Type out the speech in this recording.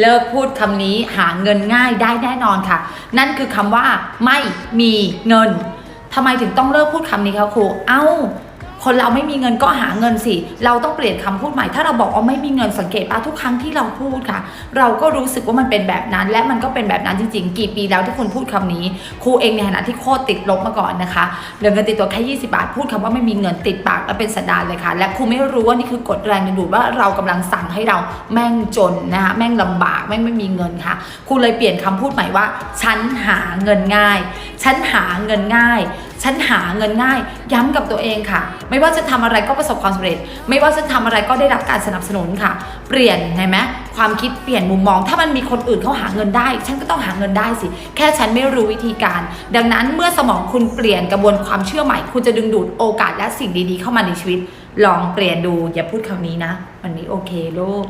เลิกพูดคำนี้หาเงินง่ายได้แน่นอนค่ะ นั่นคือคำว่าไม่มีเงินทำไมถึงต้องเลิกพูดคำนี้คะครู เอ้า คนเราไม่มีเงินก็หาเงินสิ เราต้องเปลี่ยนคำพูดใหม่ ถ้าเราบอกว่าไม่มีเงินสังเกตป่ะทุกครั้งที่เราพูดค่ะ เราก็รู้สึกว่ามันเป็นแบบนั้น และมันก็เป็นแบบนั้นจริงๆ กี่ปีแล้วที่คุณพูดคำนี้ ครูเองในฐานะที่โคตรติดลบมาก่อนนะคะเหลือเงินติดตัวแค่ 20 บาท พูดคำว่าไม่มีเงินติดปากและเป็นสันดานเลยค่ะ และครูไม่รู้ว่านี่คือกฎแรงดึงดูดว่าเรากำลังสั่งให้เราแม่งจนนะคะแม่งลำบากแม่งไม่มีเงินค่ะ ครูเลยเปลี่ยนคำพูดใหม่ว่า ฉันหาเงินง่าย ฉันหาเงินง่าย ฉันหาเงินง่าย ย้ำกับตัวเองค่ะ ไม่ว่าจะทำอะไรก็ประสบความสำเร็จ ไม่ว่าจะทำอะไรก็ได้รับการสนับสนุนค่ะ เปลี่ยนเห็นไหมความคิดเปลี่ยนมุมมอง ถ้ามันมีคนอื่นเขาหาเงินได้ ฉันก็ต้องหาเงินได้สิ แค่ฉันไม่รู้วิธีการ ดังนั้นเมื่อสมองคุณเปลี่ยนกระบวนความเชื่อใหม่ คุณจะดึงดูดโอกาสและสิ่งดีๆ เข้ามาในชีวิต ลองเปลี่ยนดูอย่าพูดคำนี้นะมันไม่โอเคโลก